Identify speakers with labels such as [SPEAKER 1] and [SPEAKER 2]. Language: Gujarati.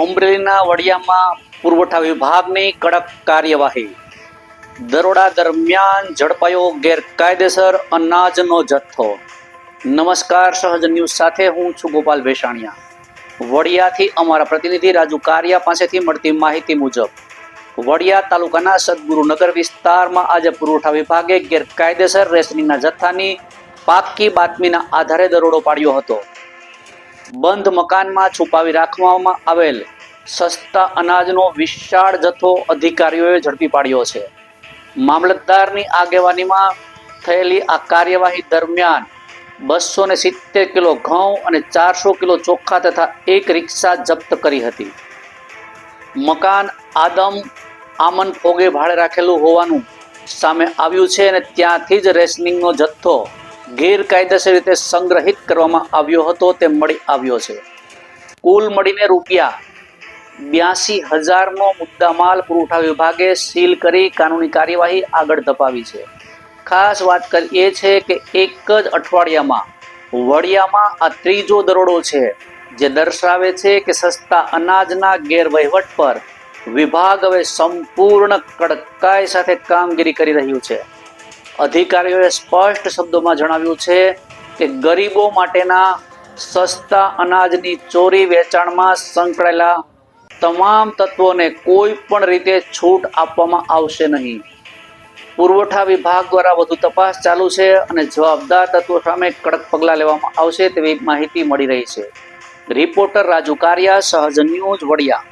[SPEAKER 1] અમરેલીના વડિયામાં પુરવઠા વિભાગની કડક કાર્યવાહી. દરોડા દરમિયાન ઝડપાયો ગેરકાયદેસર અનાજનો જથ્થો. નમસ્કાર, સહજ ન્યૂઝ સાથે હું છું ગોપાલ ભેસાણિયા. વડિયાથી અમારા પ્રતિનિધિ રાજુ કારિયા પાસેથી મળતી માહિતી મુજબ, વડિયા તાલુકાના સદગુરુનગર વિસ્તારમાં આજે પુરવઠા વિભાગે ગેરકાયદેસર રેશનિંગના જથ્થાની પાકી બાતમીના આધારે દરોડો પાડ્યો હતો. બંધ મકાનમાં છુપાવી રાખવામાં આવેલ સસ્તા અનાજનો વિશાળ જથ્થો અધિકારીઓએ ઝડપી પાડ્યો છે. મામલતદારની આગેવાનીમાં થયેલી આ કાર્યવાહી દરમિયાન બસો ને સિત્તેર કિલો ઘઉં અને ચારસો કિલો ચોખા તથા એક રિક્ષા જપ્ત કરી હતી. મકાન આદમ આમન ફોગે ભાડે રાખેલું હોવાનું સામે આવ્યું છે અને ત્યાંથી જ રેશનિંગનો જથ્થો ગેરકાયદેસર રીતે સંગ્રહિત કરવામાં આવ્યો હતો, તે મળી આવ્યો છે. કુલ મળીને રૂપિયા બ્યાસી હજારનો મુદ્દામાલ પુરવઠા વિભાગે સીલ કરી કાનૂની કાર્યવાહી આગળ ધપાવી છે. ખાસ વાત કરી એ છે કે એક જ અઠવાડિયામાં વડિયામાં આ ત્રીજો દરોડો છે, જે દર્શાવે છે કે સસ્તા અનાજના ગેરવહીવટ પર વિભાગ હવે સંપૂર્ણ કડકાઈ સાથે કામગીરી કરી રહ્યું છે. અધિકારીઓએ સ્પષ્ટ શબ્દોમાં જણાવ્યું છે કે ગરીબો માટેના સસ્તા અનાજની ચોરી વેચાણમાં સંકળાયેલા તમામ તત્વોને કોઈ પણ રીતે છૂટ આપવામાં આવશે નહીં. પુરવઠા વિભાગ દ્વારા વધુ તપાસ ચાલુ છે અને જવાબદાર તત્વો સામે કડક પગલાં લેવામાં આવશે તેવી માહિતી મળી રહી છે. રિપોર્ટર રાજુ કારિયા, સહજ ન્યૂઝ વડિયા.